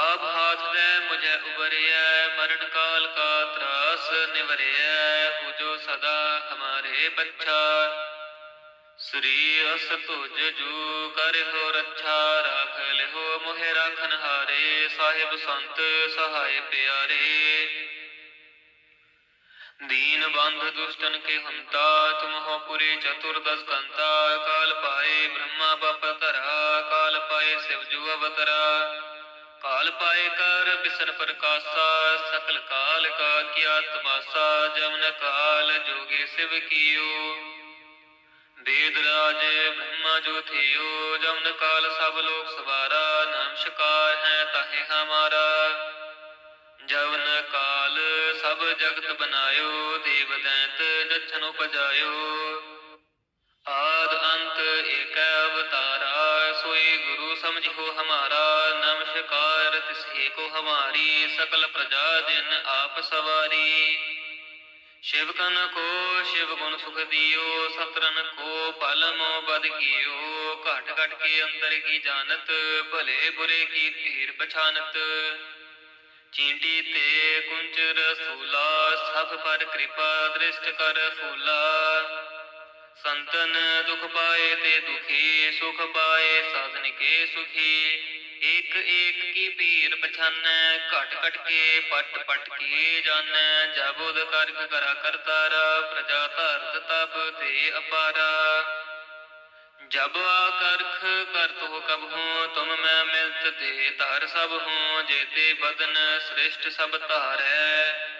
ਆਪ ਹਾਥ ਦੇ ਮੁਝੇ ਉਬਰਿਆ ਮਰਨ ਕਾਲ ਕਾ ਤਰਾਸ ਨਿਵਰਿਆ ਹੋ ਜੋ ਸਦਾ ਹਮਾਰੇ ਬੱਚਾ। ਸ੍ਰੀ ਅਸ ਤੁਜ ਜੂ ਹੋ ਰੱਛਾ, ਰਾਖ ਲਿਓ ਮੋਹਿ ਰਾਖਨ ਹਾਰੇ, ਸਾਹਿਬ ਸੰਤ ਸਹਾਇ ਪਿਆਰੇ। ਦੀਨ ਬੰਧ ਦੁਸ਼ਟਨ ਕੇ ਹੰਤਾ, ਤੁਮ ਹੋ ਪੁਰੇ ਚਤੁਰਦਸ ਕੰਤਾ, ਕਾਲ ਪਾਏ ਬ੍ਰਹਮਾ ਬਪ ਧਰਾ, ਕਾਲ ਪਾਏ ਸਿਵ ਜੂ ਅਵਤਰਾ। ਕਾਲ ਪਾਏ ਕਰ, ਬਿਸਨ ਪ੍ਰਕਾਸ਼ਾ, ਸਕਲ ਕਾਲ ਕਾ ਕੀਆ ਤਮਾਸਾ, ਜਮਨ ਕਾਲ ਜੋਗੇ ਸਿਵ ਕੀਓ। ਦੇਦ ਰਾਜ ਬ੍ਰਹਮਾ ਜੋ ਥਿਓ, ਜਮਨ ਕਾਲ ਸਭ ਲੋਕ ਸਵਾਰਾ ਨਮਸਕਾਰ ਹੈ ਤਾਹੇ ਹਮਾਰਾ। ਜਵਨ ਕਾਲ ਸਭ ਜਗਤ ਬਨਾਇਓ ਦੇਵ ਦੈਂਤ ਜਛਨ ਉਪਜਾਇਓ। ਹੁਕਮ ਜਿਹੋ ਹਮਾਰਾ ਨਮਸਕਾਰ ਤਿਸਹੀ ਕੋ ਹਮਾਰੀ, ਸਕਲ ਪ੍ਰਜਾ ਜਿਨ ਆਪ ਸਵਾਰੀ। ਸ਼ਿਵ ਕਨ ਕੋ ਸ਼ਿਵ ਗੁਣ ਸੁਖ ਦਿਓ ਸਤਰਨ ਕੋ ਪਲਮੋ ਬਦ ਕੀਓ। ਘਟ ਘਟ ਕੇ ਅੰਦਰ ਕੀ ਜਾਣਤ, ਭਲੇ ਬੁਰੇ ਕੀ ਧੀਰ ਪਛਾਨਤ। ਚੀਂਟੀ ਤੇ ਕੁੰਚਰ ਸੂਲਾ, ਸਭ ਪਰ ਕਿਰਪਾ ਦ੍ਰਿਸ਼ਟ ਕਰ ਫੂਲਾ। ਸੰਤਨ ਦੁਖ ਪਾਏ ਤੇ ਦੁਖੀ, ਸੁਖ ਪਾਏ ਸਾਧਨ ਕੇ ਸੁਖੀ। ਏਕ ਏਕ ਕੀ ਪੀਰ ਪਛਾਨੈ, ਘਟ ਘਟ ਕੇ ਪਟ ਪਟ ਕੇ ਜਾਣੈ ਜਬੁਦ ਕਰਕ ਕਰਾ ਕਰਤਾਰਾ, ਪ੍ਰਜਾ ਧਰਤ ਤਬ ਤੇ ਅਪਾਰਾ। ਜਬ ਆਕਰਖ ਕਰਤ ਹੋ ਕਬ ਹੂੰ, ਤੁਮ ਮੈਂ ਮਿਲਤ ਤੇ ਧਰ ਸਭ ਹੂੰ। ਜੇਤੇ ਬਦਨ ਸ੍ਰਿਸ਼ਟ ਸਭ ਧਾਰੈ।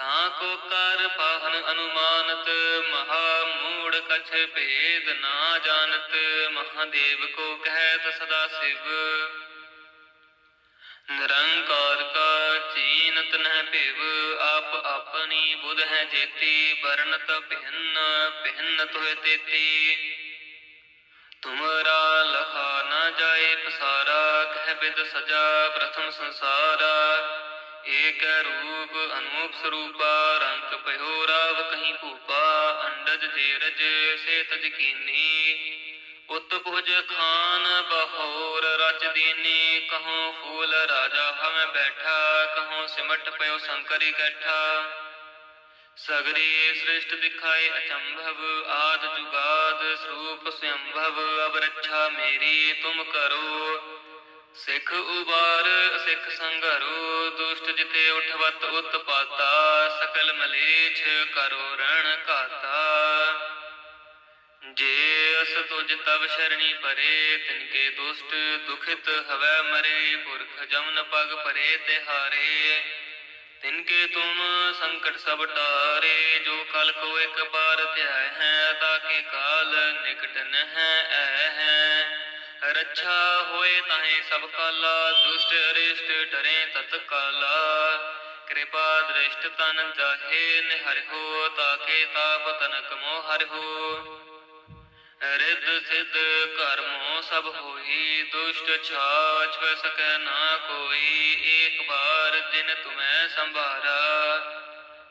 ਤਾਂ ਕੋ ਕਰ ਪਾਹਨ ਅਨੁਮਾਨਤ, ਮਹਾ ਮੂੜ ਕਛ ਭੇਦ ਨਾ ਜਾਣਤ, ਮਹਾਦੇਵ ਕੋ ਕਹਿਤ ਸਦਾ ਸਿਵ। ਨਿਰੰਕਾਰ ਕਾ ਚੀਨਤ ਨਹਿ ਭਿਵ, ਆਪ ਆਪਣੀ ਬੁਧ ਹੈ ਜੇਤੀ, ਵਰਣਤ ਭਿੰਨ ਭਿੰਨ ਤੋਇ ਤੇਤੀ। ਤੁਮਰਾ ਲਖਾ ਨਾ ਜਾਏ ਪਸਾਰਾ, ਕਹਿ ਬਿਦ ਸਜਾ ਪ੍ਰਥਮ ਸੰਸਾਰਾ। ਏਕ ਰੂਪ ਅਨੂਪ ਸਰੂਪਾ, ਰੰਗ ਭਇਓ ਰਾਵ ਕਹੀਂ ਭੂਪਾ, ਅੰਡਜ ਜੇਰਜ ਸੇ ਤਜ ਕੀਨੀ। ਉਤ ਭੁਜ ਖਾਨ ਬਹੋਰ ਰਚ ਦੀਨੀ, ਕਹੋ ਫੂਲ ਰਾਜਾ ਹਮੈ ਬੈਠਾ, ਕਹੋ ਸਿਮਟ ਪਇਓ ਸ਼ੰਕਰੀ ਕੈਠਾ। ਸਗਰੀ ਸ੍ਰਿਸ਼ਟ ਦਿਖਾਏ ਅਚੰਭਵ, ਆਦ ਜੁਗਾਦ ਸਰੂਪ ਸੰਭਵ ਅਬ ਰੱਛਾ ਮੇਰੀ ਤੁਮ ਕਰੋ। ਸਿੱਖ ਉਬਾਰ, ਸਿੱਖ ਸੰਘਰੋ, ਦੁਸ਼ਟ ਜਿਤੇ ਉਠਵਤ ਉਤਪਾਤਾ, ਸਕਲ ਮਲੇਛ ਕਰੋ ਰਣ ਕਾਤਾ ਜੇ ਅਸ ਤੁਜ ਤਵ ਸ਼ਰਣੀ ਪਰੇ, ਤਿਨਕੇ ਦੁਸ਼ਟ ਦੁਖਿਤ ਹਵੈ ਮਰੇ, ਪੁਰਖ ਜਮਨ ਪਗ ਪਰੇ ਤੇ ਹਾਰੇ ਤਿਨਕੇ ਤੁਮ ਸੰਕਟ ਸਭ ਟਾਰੇ, ਜੋ ਕਲ ਕੋ ਇੱਕ ਬਾਰ ਧਿਆਇ ਹੈ, ਤਾਂ ਕੇ ਕਾਲ ਨਿਕਟ ਨਹਿ ਐ ਹੈ। ਰੱਛਾ ਹੋਏ ਤਾਹੇ ਸਭ ਕਾਲਾ, ਦੁਸ਼ਟ ਅਰਿਸ਼ਟ ਡਰੇ ਤਤ ਕਾਲਾ। ਕਿਰਪਾ ਦ੍ਰਿਸ਼ਟ ਤਨ ਜਾਹੇ ਨਿਹਰਿਓ ਤਾਕੇ ਤਾਪ ਤਨਕ ਮੋ ਹੋ। ਰਿਦ ਸਿਧ ਕਰਮੋ ਸਭ ਹੋਈ, ਦੁਸ਼ਟ ਛਾਛ ਸਕੈ ਨਾ ਕੋਈ। ਏਕ ਬਾਰ ਦਿਨ ਤੁਮੈ ਸੰਭਾਰਾ।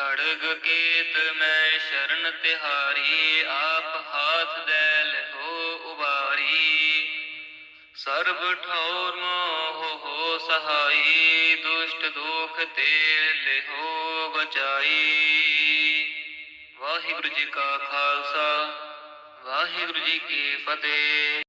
ਖੜਗ ਕੇਤ ਮੈਂ ਸ਼ਰਨ ਤਿਹਾਰੀ, ਆਪ ਹਾਥ ਦੇ ਲਿਹੋ ਉਬਾਰੀ। ਸਰਬ ਠੌਰ ਮੋਹ ਹੋ ਸਹਾਈ, ਦੁਸ਼ਟ ਦੁਖ ਤੇ ਲਿਹੋ ਬਚਾਈ। ਵਾਹਿਗੁਰੂ ਜੀ ਕਾ ਖਾਲਸਾ, ਵਾਹਿਗੁਰੂ ਜੀ ਕੀ ਫਤਿਹ।